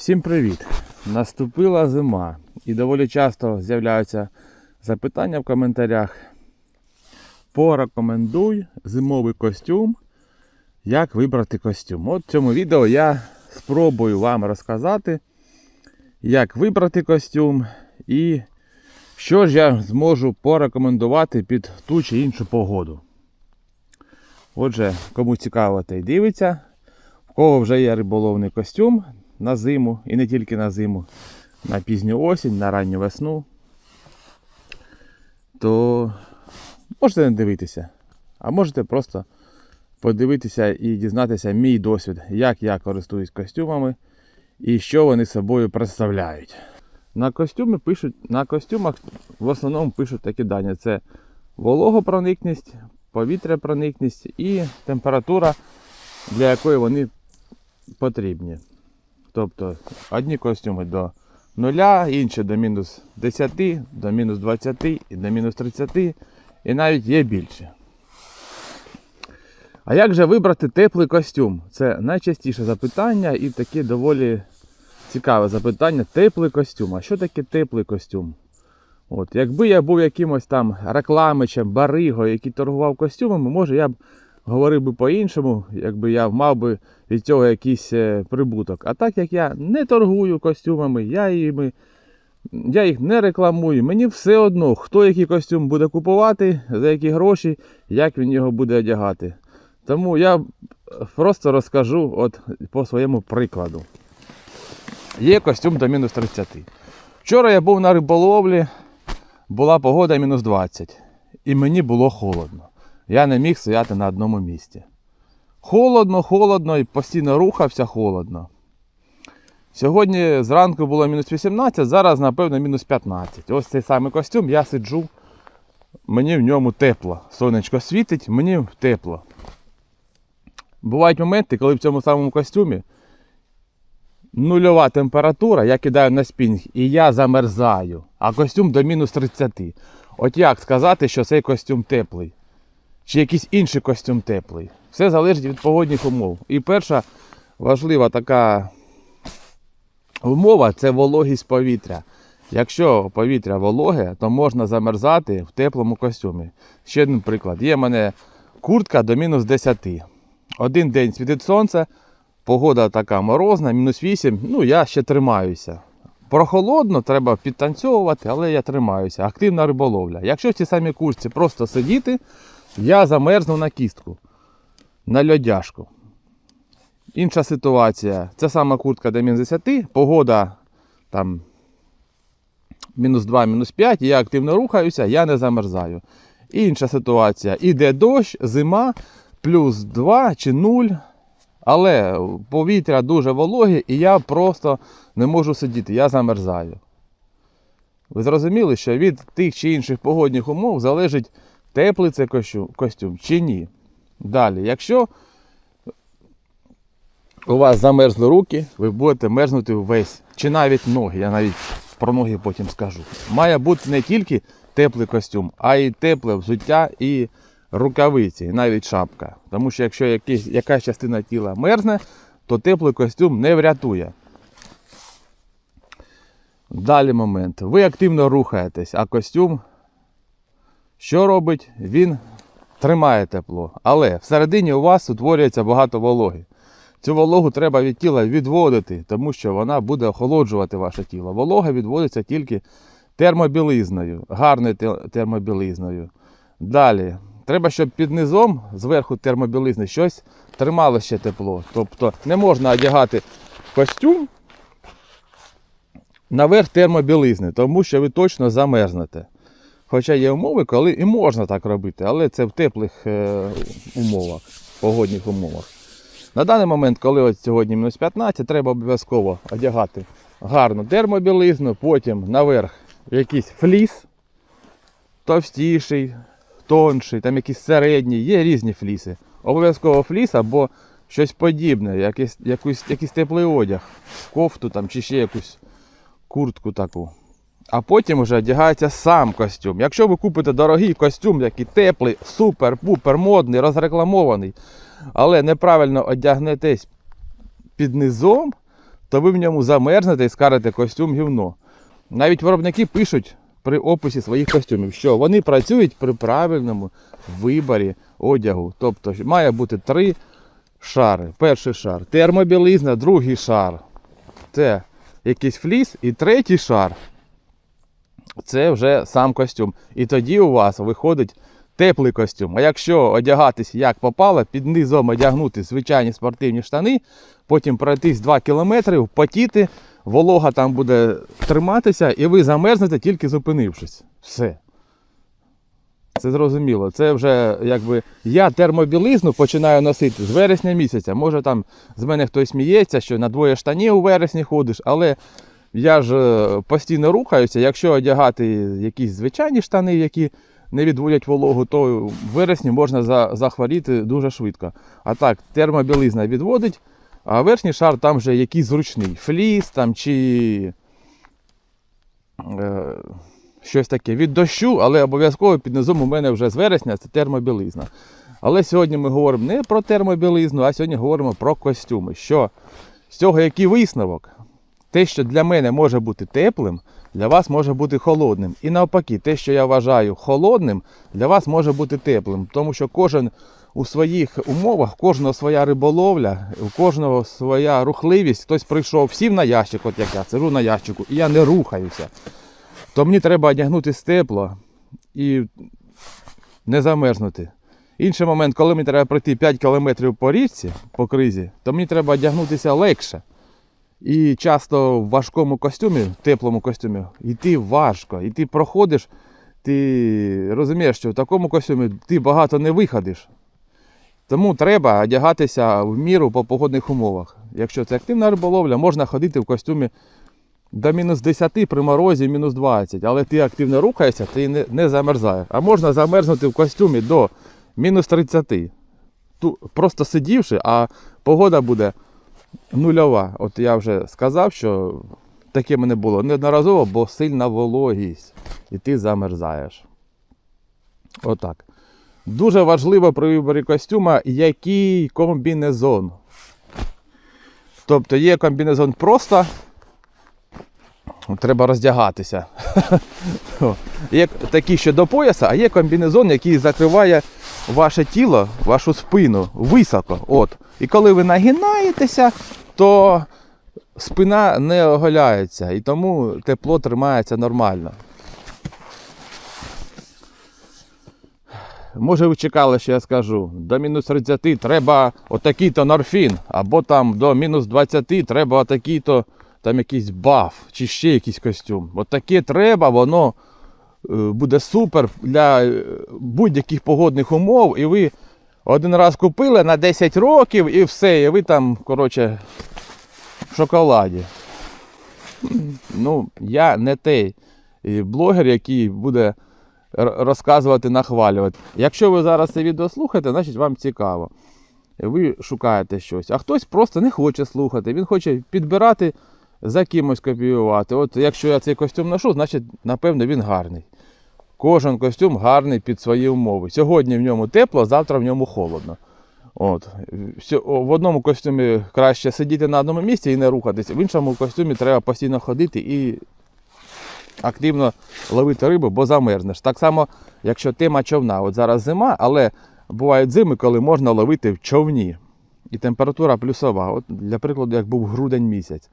Всім привіт! Наступила зима і доволі часто з'являються запитання в коментарях. Порекомендуй зимовий костюм. Як вибрати костюм? От в цьому відео я спробую вам розказати, як вибрати костюм і що ж я зможу порекомендувати під ту чи іншу погоду. Отже, кому цікаво, той дивиться. В кого вже є риболовний костюм на зиму і не тільки на зиму, на пізню осінь, на ранню весну, то можете не дивитися, а можете просто подивитися і дізнатися мій досвід, як я користуюсь костюмами і що вони собою представляють. На костюми пишуть, на костюмах в основному пишуть такі дані: це вологопроникність, повітряпроникність і температура, для якої вони потрібні. Тобто одні костюми до 0, інші до мінус 10, до мінус 20 і до мінус 30, і навіть є більше. А як же вибрати теплий костюм? Це найчастіше запитання і таке доволі цікаве запитання. Теплий костюм. А що таке теплий костюм? От, якби я був якимось там рекламичем, баригою, який торгував костюмами, може я б говорив би по-іншому, якби я мав би від цього якийсь е, прибуток. А так як я не торгую костюмами, я, їми, я їх не рекламую, мені все одно, хто який костюм буде купувати, за які гроші, як він його буде одягати. Тому я просто розкажу от по своєму прикладу. Є костюм до мінус 30. Вчора я був на риболовлі, була погода мінус 20. І мені було холодно. Я не міг стояти на одному місці. Холодно, холодно і постійно рухався холодно. Сьогодні зранку було мінус 18, зараз, напевно, мінус 15. Ось цей самий костюм, я сиджу, мені в ньому тепло. Сонечко світить, мені тепло. Бувають моменти, коли в цьому самому костюмі нульова температура, я кидаю на спінг і я замерзаю, а костюм до мінус 30. От як сказати, що цей костюм теплий? Чи якийсь інший костюм теплий? Все залежить від погодних умов. І перша важлива така умова це вологість повітря. Якщо повітря вологе, то можна замерзати в теплому костюмі. Ще один приклад. Є в мене куртка до мінус 10. Один день світить сонце, погода така морозна, мінус 8, ну я ще тримаюся. Прохолодно, треба підтанцьовувати, але я тримаюся. Активна риболовля. Якщо в цій самій куртці просто сидіти, я замерзну на кістку, на льодяшку. Інша ситуація. Це сама куртка до мінус 10, погода там мінус 2, мінус 5, я активно рухаюся, я не замерзаю. Інша ситуація. Іде дощ, зима, плюс 2 чи 0. Але повітря дуже вологе і я просто не можу сидіти, я замерзаю. Ви зрозуміли, що від тих чи інших погодних умов залежить теплий це костюм, чи ні. Далі, якщо у вас замерзли руки, ви будете мерзнути весь, чи навіть ноги, я навіть про ноги потім скажу. Має бути не тільки теплий костюм, а й тепле взуття і рукавиці, і навіть шапка. Тому що якщо якийсь, якась частина тіла мерзне, то теплий костюм не врятує. Далі момент. Ви активно рухаєтесь, а костюм що робить? Він тримає тепло. Але всередині у вас утворюється багато вологи. Цю вологу треба від тіла відводити, тому що вона буде охолоджувати ваше тіло. Волога відводиться тільки термобілизною, гарною термобілизною. Далі, треба, щоб під низом, зверху термобілизни, щось тримало ще тепло. Тобто не можна одягати костюм наверх термобілизни, тому що ви точно замерзнете. Хоча є умови, коли і можна так робити, але це в теплих е, умовах, погодних умовах. На даний момент, коли от сьогодні мінус 15, треба обов'язково одягати гарну термобілизну, потім наверх якийсь фліс, товстіший, тонший, там якийсь середній, є різні фліси. Обов'язково фліс або щось подібне, якийсь, якийсь, якийсь теплий одяг, кофту там, чи ще якусь куртку таку. А потім вже одягається сам костюм. Якщо ви купите дорогий костюм, який теплий, супер-пупер модний, розрекламований, але неправильно одягнетесь під низом, то ви в ньому замерзнете і скарите костюм гівно. Навіть виробники пишуть при описі своїх костюмів, що вони працюють при правильному виборі одягу. Тобто має бути три шари. Перший шар термобілизна, другий шар це якийсь фліс, і третій шар це вже сам костюм. І тоді у вас виходить теплий костюм. А якщо одягатись як попало, під низом одягнути звичайні спортивні штани, потім пройтись 2 кілометри, потіти, волога там буде триматися, і ви замерзнете тільки зупинившись. Все. Це зрозуміло. Це вже якби я термобілизну починаю носити з вересня місяця. Може там з мене хтось сміється, що на двоє штанів у вересні ходиш, але я ж е, постійно рухаюся. Якщо одягати якісь звичайні штани, які не відводять вологу, то в вересні можна захворіти дуже швидко. А так, термобілизна відводить, а верхній шар там вже якийсь зручний. Фліс там чи е, щось таке від дощу, але обов'язково під низом у мене вже з вересня це термобілизна. Але сьогодні ми говоримо не про термобілизну, а сьогодні говоримо про костюми. Що з цього який висновок? Те, що для мене може бути теплим, для вас може бути холодним. І навпаки, те, що я вважаю холодним, для вас може бути теплим. Тому що кожен у своїх умовах, кожного своя риболовля, у кожного своя рухливість. Хтось прийшов, сів на ящик, от як я сижу на ящику, і я не рухаюся. То мені треба одягнутися тепло і не замерзнути. Інший момент, коли мені треба пройти 5 кілометрів по річці, по кризі, то мені треба одягнутися легше. І часто в важкому костюмі, в теплому костюмі, йти важко. І ти проходиш, ти розумієш, що в такому костюмі ти багато не виходиш. Тому треба одягатися в міру по погодних умовах. Якщо це активна риболовля, можна ходити в костюмі до мінус 10 при морозі, мінус 20. Але ти активно рухаєшся, ти не, не замерзаєш. А можна замерзнути в костюмі до мінус 30. Ту, просто сидівши, а погода буде нульова. От я вже сказав, що таке мене було неодноразово, бо сильна вологість. І ти замерзаєш. Отак. Дуже важливо при виборі костюма, який комбінезон. Тобто є комбінезон просто. Треба роздягатися. Є такий, що до пояса, а є комбінезон, який закриває ваше тіло, вашу спину високо. От. І коли ви нагинаєтеся, то спина не оголяється і тому тепло тримається нормально. Може ви чекали, що я скажу, до мінус 30 треба отакий-то норфін, або там до мінус 20 треба отакий-то там якийсь баф, чи ще якийсь костюм. От таке треба, воно е, буде супер для е, будь-яких погодних умов, і ви один раз купили на 10 років і все, і ви там, коротше, в шоколаді. Ну, я не той е, блогер, який буде розказувати, нахвалювати. Якщо ви зараз це відео слухаєте, значить вам цікаво. Ви шукаєте щось. А хтось просто не хоче слухати, він хоче підбирати за кимось копіювати. От якщо я цей костюм ношу, значить, напевно, він гарний. Кожен костюм гарний під свої умови. Сьогодні в ньому тепло, завтра в ньому холодно. От. В одному костюмі краще сидіти на одному місці і не рухатися. В іншому костюмі треба постійно ходити і активно ловити рибу, бо замерзнеш. Так само, якщо тема човна. От зараз зима, але бувають зими, коли можна ловити в човні. І температура плюсова. От, для прикладу, як був грудень місяць.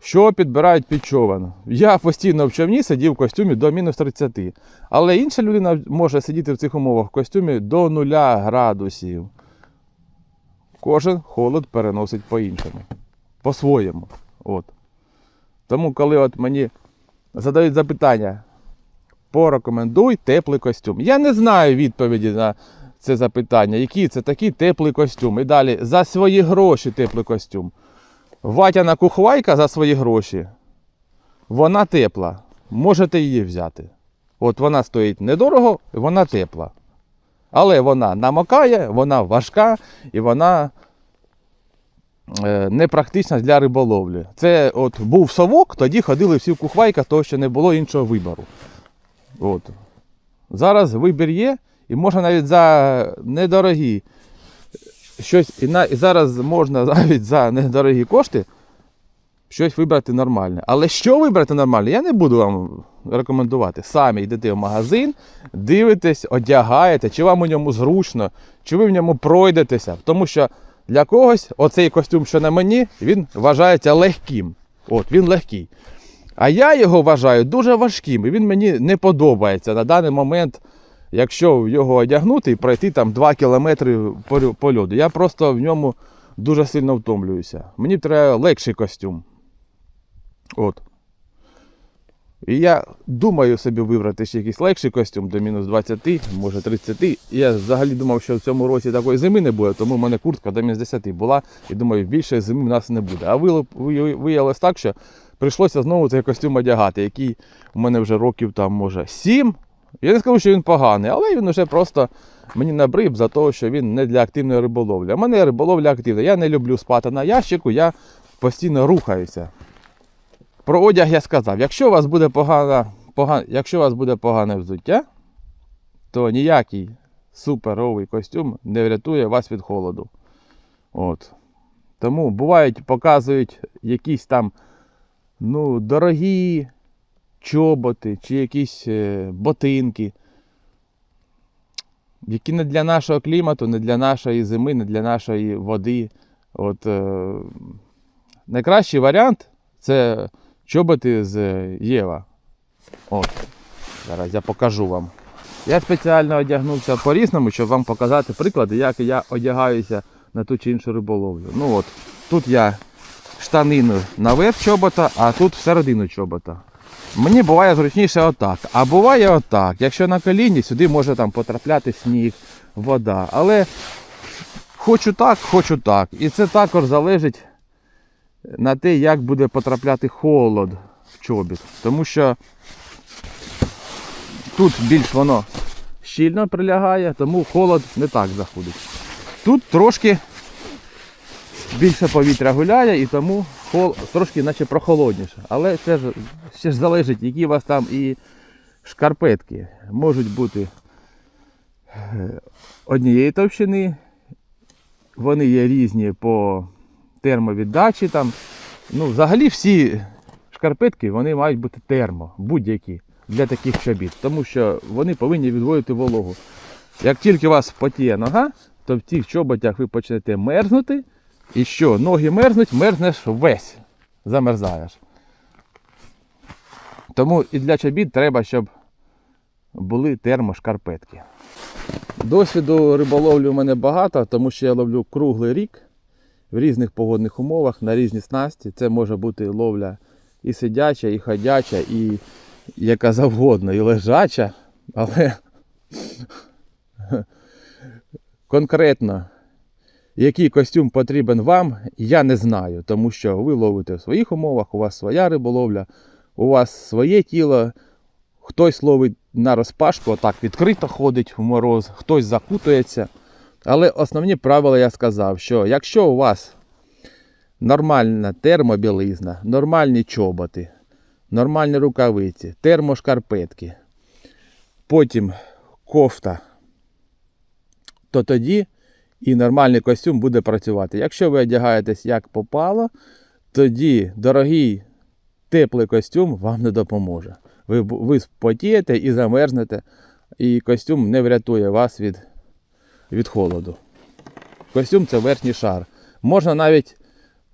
Що підбирають під човен? Я постійно в човні сидів в костюмі до мінус 30. Але інша людина може сидіти в цих умовах в костюмі до 0 градусів. Кожен холод переносить по-іншому. По-своєму. От. Тому, коли от мені задають запитання, порекомендуй теплий костюм. Я не знаю відповіді на це запитання, який це такий теплий костюм. І далі за свої гроші теплий костюм. Ватяна кухвайка за свої гроші. Вона тепла. Можете її взяти. От вона стоїть недорого, вона тепла. Але вона намокає, вона важка і вона е, непрактична для риболовлі. Це от був совок, тоді ходили всі в кухвайках, тому що не було іншого вибору. От. Зараз вибір є, і можна навіть за недорогі щось і, на, і зараз можна навіть за недорогі кошти щось вибрати нормальне. Але що вибрати нормальне, я не буду вам рекомендувати. Самі йдете в магазин, дивитесь, одягаєте, чи вам у ньому зручно, чи ви в ньому пройдетеся. Тому що для когось оцей костюм, що на мені, він вважається легким. От, він легкий. А я його вважаю дуже важким, і він мені не подобається на даний момент, якщо його одягнути і пройти там 2 кілометри по, льоду. Я просто в ньому дуже сильно втомлююся. Мені треба легший костюм. От. І я думаю собі вибрати ще якийсь легший костюм до мінус 20, може 30. Я взагалі думав, що в цьому році такої зими не буде, тому в мене куртка до мінус 10 була. І думаю, більше зими в нас не буде. А ви- виявилось так, що прийшлося знову цей костюм одягати, який у мене вже років там, може, 7. Я не скажу, що він поганий, але він вже просто мені набрив за те, що він не для активної риболовлі. У мене риболовля активна. Я не люблю спати на ящику, я постійно рухаюся. Про одяг я сказав. Якщо у вас буде погана, поган... якщо у вас буде погане взуття, то ніякий суперовий костюм не врятує вас від холоду. От. Тому бувають, показують якісь там ну, дорогі чоботи чи якісь е, ботинки, які не для нашого клімату, не для нашої зими, не для нашої води. От, е, найкращий варіант це чоботи з Єва. От. Зараз я покажу вам. Я спеціально одягнувся по-різному, щоб вам показати приклади, як я одягаюся на ту чи іншу риболовлю. Ну от, тут я штанину наверх чобота, а тут всередину чобота. Мені буває зручніше отак. А буває отак. Якщо на коліні, сюди може там потрапляти сніг, вода. Але хочу так, хочу так. І це також залежить на те, як буде потрапляти холод в чобіт. Тому що тут більш воно щільно прилягає, тому холод не так заходить. Тут трошки більше повітря гуляє і тому хол... трошки наче прохолодніше. Але це ж ще ж залежить, які у вас там і шкарпетки. Можуть бути е, однієї товщини, вони є різні по термовіддачі. Там. Ну, взагалі всі шкарпетки вони мають бути термо, будь-які для таких чобіт, тому що вони повинні відводити вологу. Як тільки у вас потіє нога, то в цих чоботях ви почнете мерзнути. І що, ноги мерзнуть, мерзнеш весь, замерзаєш. Тому і для чобіт треба, щоб були термошкарпетки. Досвіду риболовлі у мене багато, тому що я ловлю круглий рік в різних погодних умовах на різні снасті. Це може бути ловля і сидяча, і ходяча, і яка завгодно, і лежача, але конкретно який костюм потрібен вам, я не знаю, тому що ви ловите в своїх умовах, у вас своя риболовля, у вас своє тіло. Хтось ловить на розпашку, отак відкрито ходить в мороз, хтось закутується. Але основні правила я сказав, що якщо у вас нормальна термобілизна, нормальні чоботи, нормальні рукавиці, термошкарпетки, потім кофта, то тоді і нормальний костюм буде працювати. Якщо ви одягаєтесь як попало, тоді дорогий теплий костюм вам не допоможе. Ви, ви спотієте і замерзнете, і костюм не врятує вас від, від холоду. Костюм це верхній шар. Можна навіть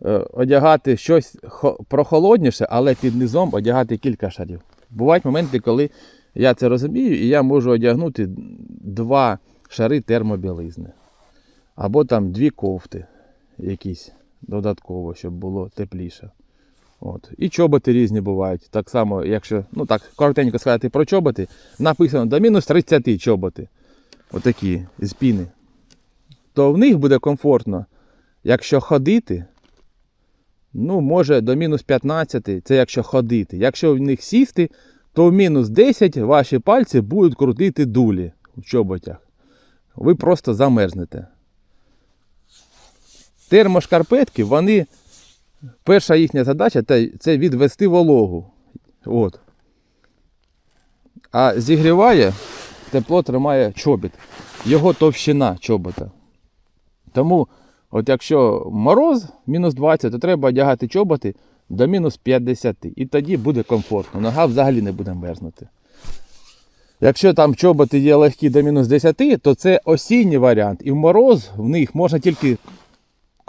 е, одягати щось хо- прохолодніше, але під низом одягати кілька шарів. Бувають моменти, коли я це розумію, і я можу одягнути два шари термобілизни. Або там дві кофти якісь додатково, щоб було тепліше. От. І чоботи різні бувають. Так само, якщо, ну так, коротенько сказати про чоботи, написано до мінус 30 чоботи. Отакі з піни. То в них буде комфортно, якщо ходити, ну, може до мінус 15, це якщо ходити. Якщо в них сісти, то в мінус 10 ваші пальці будуть крутити дулі в чоботях. Ви просто замерзнете. Термошкарпетки, вони, перша їхня задача це відвести вологу. От. А зігріває, тепло тримає чобіт. Його товщина чобота. Тому, от якщо мороз мінус 20, то треба одягати чоботи до мінус 50. І тоді буде комфортно. Нога взагалі не буде мерзнути. Якщо там чоботи є легкі до мінус 10, то це осінній варіант. І в мороз в них можна тільки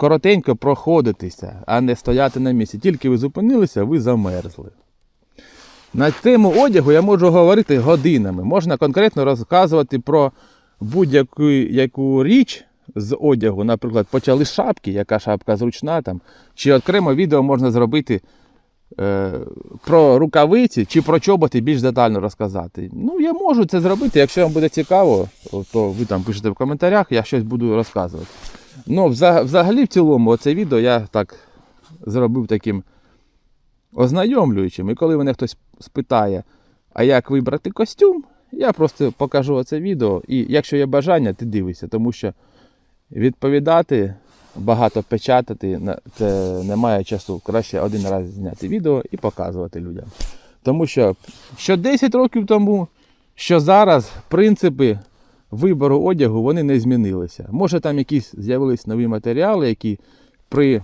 коротенько проходитися, а не стояти на місці. Тільки ви зупинилися, ви замерзли. На тему одягу я можу говорити годинами. Можна конкретно розказувати про будь-яку яку річ з одягу. Наприклад, почали з шапки, яка шапка зручна там. Чи окремо відео можна зробити е, про рукавиці чи про чоботи більш детально розказати. Ну, я можу це зробити. Якщо вам буде цікаво, то ви там пишете в коментарях, я щось буду розказувати. Ну, взагалі, в цілому, оце відео я так зробив таким ознайомлюючим. І коли мене хтось спитає, а як вибрати костюм, я просто покажу оце відео. І якщо є бажання, ти дивишся, тому що відповідати, багато печатати, це немає часу. Краще один раз зняти відео і показувати людям. Тому що що 10 років тому, що зараз принципи вибору одягу вони не змінилися. Може там якісь з'явились нові матеріали, які при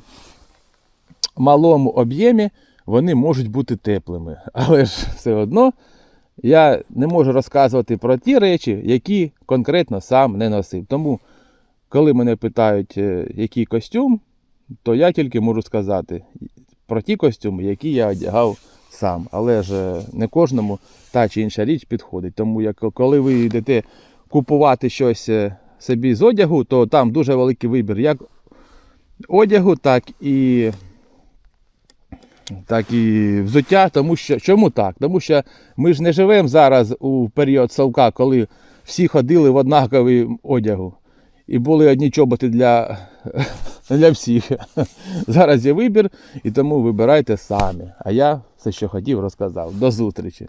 малому об'ємі вони можуть бути теплими. Але ж все одно я не можу розказувати про ті речі, які конкретно сам не носив. Тому, коли мене питають, е, який костюм, то я тільки можу сказати про ті костюми, які я одягав сам. Але ж е, не кожному та чи інша річ підходить. Тому як коли ви йдете купувати щось е, собі з одягу, то там дуже великий вибір як одягу, так і так і взуття, тому що чому так? Тому що ми ж не живемо зараз у період совка, коли всі ходили в однаковій одягу. І були одні чоботи для, для всіх. Зараз є вибір, і тому вибирайте самі. А я все, що хотів, розказав. До зустрічі!